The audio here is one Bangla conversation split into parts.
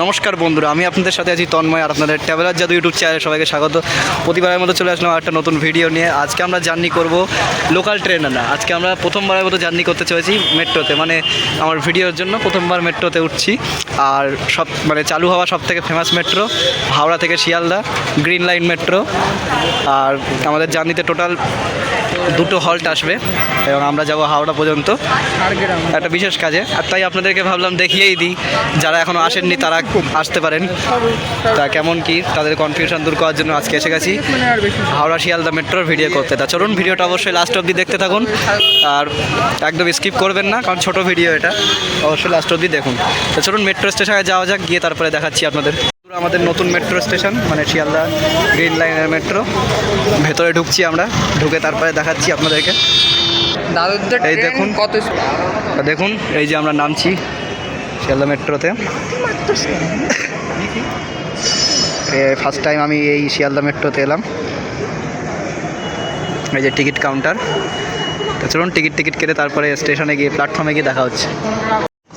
নমস্কার বন্ধুরা, আমি আপনাদের সাথে আছি তন্ময় আর আপনাদের ট্রাভেলার জাদু ইউটিউব চ্যানেলে সবাইকে স্বাগত। প্রতিবারের মতো চলে আসলাম একটা নতুন ভিডিও নিয়ে। আজকে আমরা জার্নি করব লোকাল ট্রেনে না। আজকে আমরা প্রথমবারের মতো জার্নি করতে চলেছি মেট্রোতে। মানে আমার ভিডিওর জন্য প্রথমবার মেট্রোতে উঠছি। আর সব মানে চালু হওয়া সব থেকে ফেমাস মেট্রো হাওড়া থেকে শিয়ালদা গ্রিন লাইন মেট্রো আর আমাদের জার্নিতে টোটাল দুটো হল্ট আসবে এবং আমরা যাব হাওড়া পর্যন্ত। একটা বিশেষ কাজে। আর তাই আপনাদেরকে ভাবলাম দেখিয়েই দিই। যারা এখনও আসেননি, তারা আসতে পারেন। তা কেমন কি? তাদের কনফিউশন দূর করার জন্য আজকে এসে গেছি। হাওড়া শিয়ালদা মেট্রোর ভিডিও করতে। তা চলুন ভিডিওটা অবশ্যই লাস্ট অবধি দেখতে থাকুন। আর একদম স্কিপ করবেন না কারণ ছোট ভিডিও এটা। অবশ্যই লাস্ট অবধি দেখুন। তো চলুন মেট্রো স্টেশনে যাওয়া যাক গিয়ে তারপরে দেখাচ্ছি আপনাদের। আমাদের নতুন মেট্রো স্টেশন মানে শিয়ালদা গ্রিন লাইনের মেট্রো ভেতরে ঢুকছি আমরা ঢুকে তারপরে দেখাচ্ছি আপনাদেরকে। এই দেখুন। কত দেখুন এই যে আমরা নামছি শিয়ালদা মেট্রোতে ফার্স্ট টাইম আমি এই শিয়ালদা মেট্রোতে এলাম। এই যে টিকিট কাউন্টার তো চলুন টিকিট টিকিট কেটে তারপরে স্টেশনে গিয়ে প্ল্যাটফর্মে গিয়ে দেখা হচ্ছে।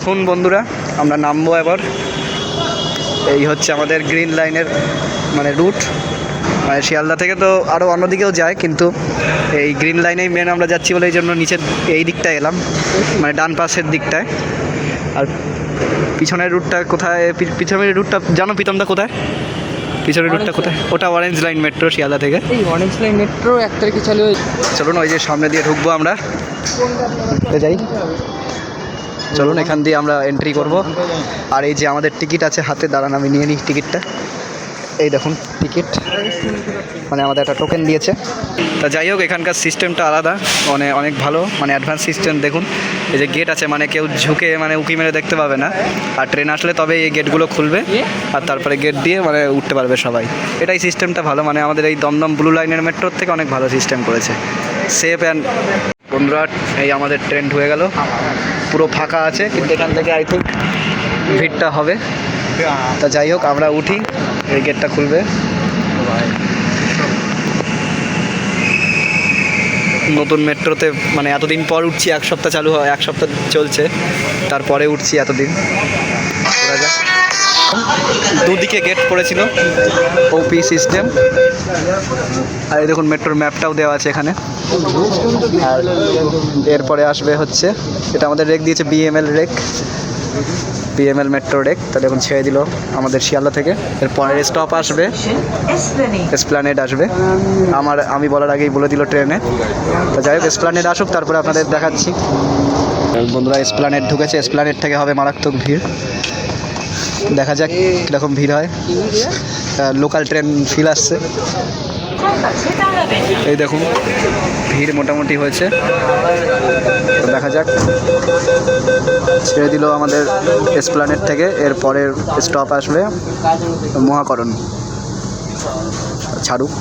শুন বন্ধুরা, আমরা নামবো এবার। এই হচ্ছে আমাদের গ্রিন লাইনের মানে রুট মানে শিয়ালদা থেকে তো আরও অন্যদিকেও যায়, কিন্তু এই গ্রিন লাইনেই মেন আমরা যাচ্ছি বলে এই জন্য নিচের এই দিকটায় এলাম। মানে ডান পাশের দিকটায়। আর পিছনের রুটটা কোথায়? পিছনের রুটটা জানো প্রীতমদা কোথায়? পিছনের রুটটা কোথায়? ওটা অরেঞ্জ লাইন মেট্রো শিয়ালদা থেকে। এই অরেঞ্জ লাইন মেট্রো এক তারিখে চালু হয়েছে চলুন ওই যে সামনে দিয়ে ঢুকবো আমরা। ঢুকতে যাই। চলুন এখান দিয়ে আমরা এন্ট্রি করব। আর এই যে আমাদের টিকিট আছে হাতে দাঁড়ান আমি নিয়ে নিই টিকিটটা এই দেখুন টিকিট মানে আমাদের একটা টোকেন দিয়েছে। তা যাই হোক, এখানকার সিস্টেমটা আলাদা। মানে অনেক ভালো মানে অ্যাডভান্স সিস্টেম দেখুন। এই যে গেট আছে মানে কেউ ঝুঁকে মানে উঁকি মেরে দেখতে পাবে না। আর ট্রেন আসলে তবে এই গেটগুলো খুলবে। আর তারপরে গেট দিয়ে মানে উঠতে পারবে সবাই। এটাই সিস্টেমটা ভালো মানে আমাদের এই দমদম ব্লু লাইনের মেট্রোর থেকে অনেক ভালো সিস্টেম করেছে। সেফ অ্যান্ড বন্ধুরা, এই আমাদের ট্রেন ঢুকে গেল। পুরো ফাঁকা আছে, কিন্তু এখান থেকে আই থিঙ্ক ভিড়টা হবে। তা যাই হোক, আমরা উঠি। এই গেটটা খুলবে। নতুন মেট্রোতে মানে এতদিন পর উঠছি, এক সপ্তাহ চালু হয়, এক সপ্তাহ চলছে, তারপরে উঠছি এতদিন। দুদিকে গেট পড়েছিল ওপি সিস্টেম আর এই দেখুন, মেট্রোর ম্যাপটাও দেওয়া আছে এখানে। এরপরে আসবে হচ্ছে, এটা আমাদের রেক দিয়েছে BEML rake BEML metro rake তাহলে এখন ছেড়ে দিল আমাদের শিয়ালদা থেকে। এর পরের স্টপ আসবে। এসপ্লানেড আসবে। আমার, আমি বলার আগেই বলে দিল ট্রেনে। তো যাই হোক এসপ্লানেড আসুক, তারপরে আপনাদের দেখাচ্ছি। বন্ধুরা এসপ্লানেড ঢুকেছে। এসপ্লানেড থেকে হবে মারাত্মক ভিড়। দেখা যাক কীরকম ভিড় হয়। লোকাল ট্রেন ফিল আসছে। এই দেখুন, ভিড় মোটামুটি হয়েছে। দেখা যাক। ছেড়ে দিল আমাদের এসপ্লানেট থেকে, এর পরের স্টপ আসবে মহাকরণ। ছাড়ুক।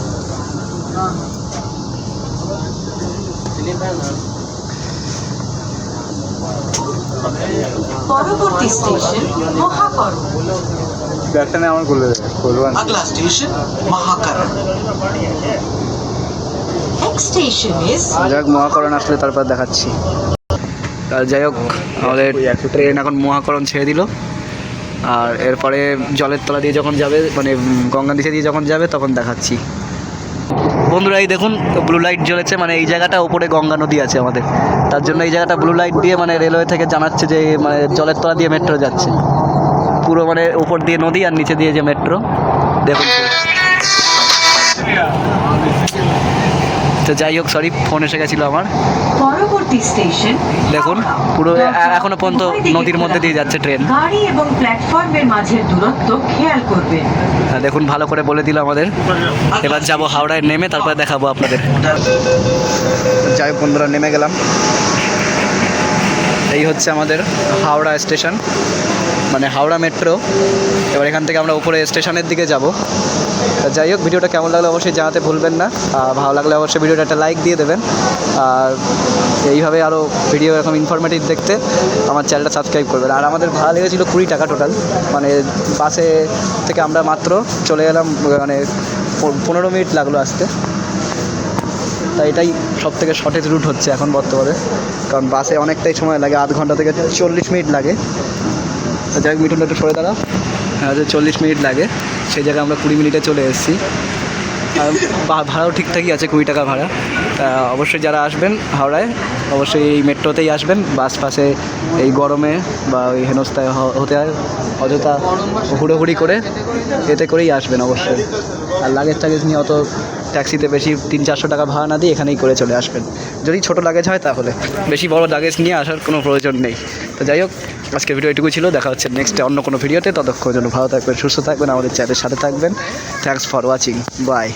পরবর্তী স্টেশন মহাকরণ। ದರ್ಶನ ಅವನು স্টেশন মহাকরণ। আসলে তারপর দেখাচ্ছি। যাই হোক আমাদের ট্রেন এখন মহাকরণ ছেড়ে দিল। আর এরপরে জলের তলা দিয়ে যখন যাবে মানে গঙ্গা দিশা দিয়ে যখন যাবে তখন দেখাচ্ছি। বন্ধুরা এই দেখুন ব্লু লাইট জ্বলেছে মানে এই জায়গাটা ওপরে গঙ্গা নদী আছে আমাদের। তার জন্য এই জায়গাটা ব্লু লাইট দিয়ে মানে রেলওয়ে থেকে জানাচ্ছে যে মানে জলের তলা দিয়ে মেট্রো যাচ্ছে। পুরো মানে উপর দিয়ে নদী আর নিচে দিয়ে যে মেট্রো দেখুন। তো যাই হোক সরি ফোন এসে গেছিল আমার। পরবর্তী স্টেশন দেখুন পুরো এখনও পর্যন্ত নদীর মধ্যে দিয়ে যাচ্ছে ট্রেন গাড়ি এবং প্ল্যাটফর্মের মাঝের দূরত্ব খেয়াল করবেন হ্যাঁ, দেখুন ভালো করে বলে দিল আমাদের। এবার যাব হাওড়ায় নেমে তারপরে দেখাবো আপনাদের। যাই হোক বন্ধুরা নেমে গেলাম। এই হচ্ছে আমাদের হাওড়া স্টেশন মানে হাওড়া মেট্রো। এবার এখান থেকে আমরা উপরে স্টেশনের দিকে যাব। তা যাই হোক, ভিডিওটা কেমন লাগল অবশ্যই জানাতে ভুলবেন না। আর ভালো লাগলে অবশ্যই ভিডিওটা একটা লাইক দিয়ে দেবেন। আর এইভাবে আরও ভিডিও এরকম ইনফরমেটিভ দেখতে আমার চ্যানেলটা সাবস্ক্রাইব করবেন। আর আমাদের ভাড়া লেগেছিল কুড়ি টাকা টোটাল মানে বাসে থেকে আমরা মাত্র চলে গেলাম মানে পনেরো মিনিট লাগল আসতে তাই এটাই সব থেকে শর্টেজ রুট হচ্ছে এখন বর্তমানে। কারণ বাসে অনেকটাই সময় লাগে, আধ ঘণ্টা থেকে চল্লিশ মিনিট লাগে। যাই হোক মিঠুনটা একটু সরে দাঁড়াও। হ্যাঁ চল্লিশ মিনিট লাগে, সেই জায়গায় আমরা কুড়ি মিনিটে চলে এসেছি। আর ভাড়াও ঠিকঠাকই আছে, কুড়ি টাকা ভাড়া। অবশ্যই যারা আসবেন হাওড়ায়, অবশ্যই এই মেট্রোতেই আসবেন। বাস পাশে এই গরমে বা ওই হেনস্থায় হতে হয়, অযথা হুড়োহুড়ি করে এতে করেই আসবেন অবশ্যই। আর লাগেজ টাগেজ নিয়ে অত ট্যাক্সিতে বেশি তিন চারশো টাকা ভাড়া না দিয়ে এখানেই করে চলে আসবেন। যদি ছোটো লাগেজ হয় তাহলে। বেশি বড় লাগেজ নিয়ে আসার কোনো প্রয়োজন নেই। তো যাই হোক আজকের ভিডিও এটুকু ছিল, দেখা হচ্ছে নেক্সটে অন্য কোনো ভিডিওতে ততক্ষণ জন্য ভালো থাকবেন, সুস্থ থাকবেন, আমাদের চ্যানেলের সাথে থাকবেন। Thanks for watching by